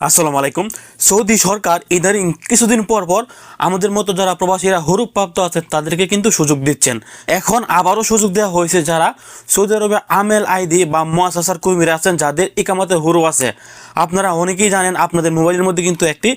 আসসালামু আলাইকুম। সৌদি সরকার ইদানিং কিছুদিন পর পর আমাদের মতো যারা প্রবাসীরা হরুপ প্রাপ্ত আছেন, তাদেরকে কিন্তু সুযোগ দিচ্ছেন। এখন আবারও সুযোগ দেওয়া হয়েছে যারা সৌদি আরবে আমেল আইডি বা মোয়াসাসার কর্মীরা আছেন, যাদের ইকামাতে হরু আছে। আপনারা অনেকেই জানেন, আপনাদের মোবাইলের মধ্যে কিন্তু একটি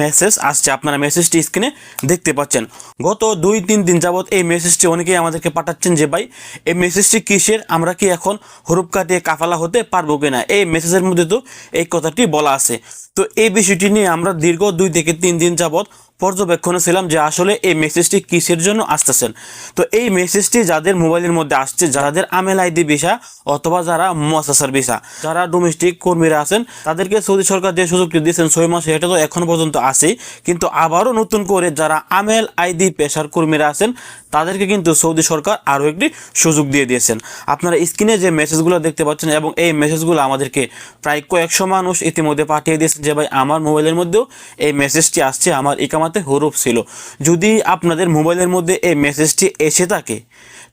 মেসেজ আসছে। আপনারা মেসেজটি স্ক্রিনে দেখতে পাচ্ছেন। গত দুই তিন দিন যাবত এই মেসেজটি অনেকেই আমাদেরকে পাঠাচ্ছেন যে, ভাই, এই মেসেজটি কিসের? আমরা কি এখন হরুপ কাটিয়ে কাফালা হতে পারব কিনা? এই মেসেজের মধ্যে তো এই কথাটি বলা আছে। তো এই বিষয়টি নিয়ে আমরা দীর্ঘ দুই থেকে তিন দিন যাবৎ পর্যবেক্ষণে ছিলাম যে আসলে এই মেসেজটি কিসের জন্য আসতেছেন। তো এই মেসেজটি যাদের মোবাইলের মধ্যে আসছে, যাদের আমেল আইডি ভিসা অথবা যারা মসাসার ভিসা, যারা ডোমেস্টিক কর্মীরা আছেন, তাদেরকে সৌদি সরকার যে সুযোগটি দিয়েছেন ছয় মাসে এটা তো এখনও পর্যন্ত আছেই। কিন্তু আবারও নতুন করে যারা আমেল আইডি পেশার কর্মীরা আছেন, তাদেরকে কিন্তু সৌদি সরকার আরও একটি সুযোগ দিয়ে দিয়েছেন। আপনারা স্ক্রিনে যে মেসেজগুলো দেখতে পাচ্ছেন এবং এই মেসেজগুলো আমাদেরকে প্রায় কয়েকশো মানুষ ইতিমধ্যে পাঠিয়ে দিয়েছেন যে, ভাই, আমার মোবাইলের মধ্যেও এই মেসেজটি আসছে, আমার ইকামাতে হরুপ ছিল। যদি আপনাদের মোবাইলের মধ্যে এই মেসেজটি এসে থাকে,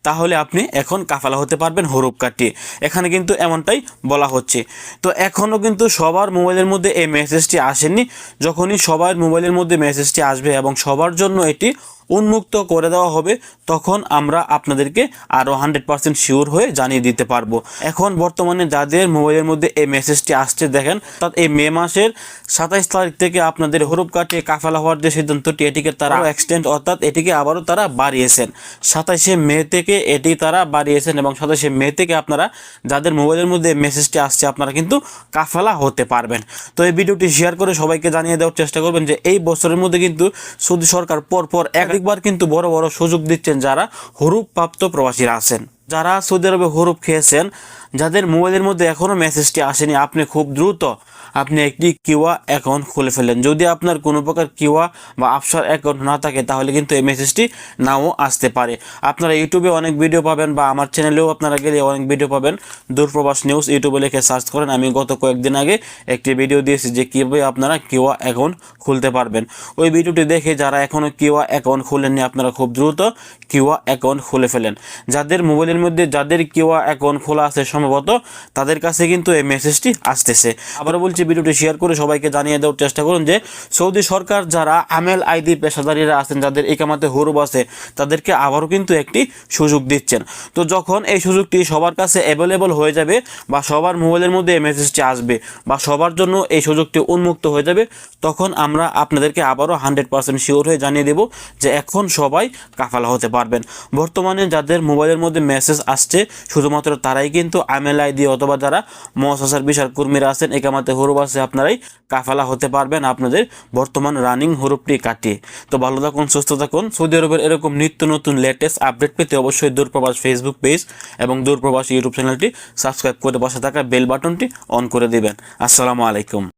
তাহলে আপনি এখন কাফালা হতে পারবেন হরফ কাটিয়ে এখানে কিন্তু এমনটাই বলা হচ্ছে। তো এখনও কিন্তু সবার মোবাইলের মধ্যে এই মেসেজটি আসেনি। যখনই সবার মোবাইলের মধ্যে মেসেজটি আসবে এবং সবার জন্য এটি উন্মুক্ত করে দেওয়া হবে তখন আমরা আপনাদেরকে আরও হান্ড্রেড পার্সেন্ট শিওর হয়ে জানিয়ে দিতে পারব। এখন বর্তমানে যাদের মোবাইলের মধ্যে এই মেসেজটি আসছে দেখেন অর্থাৎ এই মে মাসের সাতাইশ তারিখ থেকে আপনাদের হরুপ কাটিয়ে কাফালা হওয়ার যে সিদ্ধান্তটি এটিকে তারা এক্সটেন্ড অর্থাৎ এটিকে আবারও তারা বাড়িয়েছেন। সাতাইশে মে থেকে এটি তারা বাড়িয়েছেন এবং সাতাইশে মে থেকে আপনারা যাদের মোবাইলের মধ্যে মেসেজটি আসছে আপনারা কিন্তু কাফালা হতে পারবেন। তো এই ভিডিওটি শেয়ার করে সবাইকে জানিয়ে দেওয়ার চেষ্টা করবেন যে এই বছরের মধ্যে কিন্তু সৌদি সরকার পরপর একবার কিন্তু বড় বড় সুযোগ দিচ্ছেন যারা হরুপ প্রাপ্ত প্রবাসীরা আছেন। যারা সৌদি আরবে হরুপ খেয়েছেন যাদের মোবাইলের মধ্যে এখনও মেসেজটি আসেনি, আপনি খুব দ্রুত আপনি একটি কিওয়া অ্যাকাউন্ট খুলে ফেলেন যদি আপনার কোনো প্রকার কিওয়া বা আফসার অ্যাকাউন্ট না থাকে, তাহলে কিন্তু এই মেসেজটি নাও আসতে পারে। আপনারা ইউটিউবে অনেক ভিডিও পাবেন বা আমার চ্যানেলেও আপনারা গেলে অনেক ভিডিও পাবেন। দূরপ্রবাস নিউজ ইউটিউবে লিখে সার্চ করেন। আমি গত কয়েকদিন আগে একটি ভিডিও দিয়েছি যে কীভাবে আপনারা কিওয়া অ্যাকাউন্ট খুলতে পারবেন। ওই ভিডিওটি দেখে যারা এখনও কিওয়া অ্যাকাউন্ট খুলেননি, আপনারা খুব দ্রুত কিওয়া অ্যাকাউন্ট খুলে ফেলেন। যাদের মোবাইলের মধ্যে, যাদের কিওয়া অ্যাকাউন্ট খোলা আছে সম্ভবত তাদের কাছে কিন্তু এই মেসেজটি আসতেছে। আবার বলছি, ভিডিওটি শেয়ার করে সবাইকে জানিয়ে দেওয়ার চেষ্টা করুন যে, সৌদি সরকার যারা আমেল আইডি পেশাদারীরা আছেন, যাদের একামাতে হরুব আছে, তাদেরকে আবারও কিন্তু একটি সুযোগ দিচ্ছেন। তো যখন এই সুযোগটি সবার কাছে অ্যাভেলেবল হয়ে যাবে বা সবার মোবাইলের মধ্যে এই মেসেজটি আসবে বা সবার জন্য এই সুযোগটি উন্মুক্ত হয়ে যাবে, তখন আমরা আপনাদেরকে আবারও হান্ড্রেড পার্সেন্ট শিওর হয়ে জানিয়ে দেব যে এখন সবাই কাফালা হতে পারবেন। বর্তমানে যাদের মোবাইলের মধ্যে মেসেজ আসছে, শুধুমাত্র তারাই কিন্তু আমেল দিয়ে অথবা যারা মহাসার বিশাল কর্মীরা আছেন একামাতে হরুপ আছে, আপনারাই কাফালা হতে পারবেন আপনাদের বর্তমান রানিং হরুপটি কাটিয়ে। তো ভালো থাকুন, সুস্থ থাকুন। সৌদি আরবের এরকম নিত্য নতুন লেটেস্ট আপডেট পেতে অবশ্যই দূরপ্রবাস ফেসবুক পেজ এবং দূরপ্রবাস ইউটিউব চ্যানেলটি সাবস্ক্রাইব করে বসে থাকা বেল বাটনটি অন করে দেবেন। আসসালামু আলাইকুম।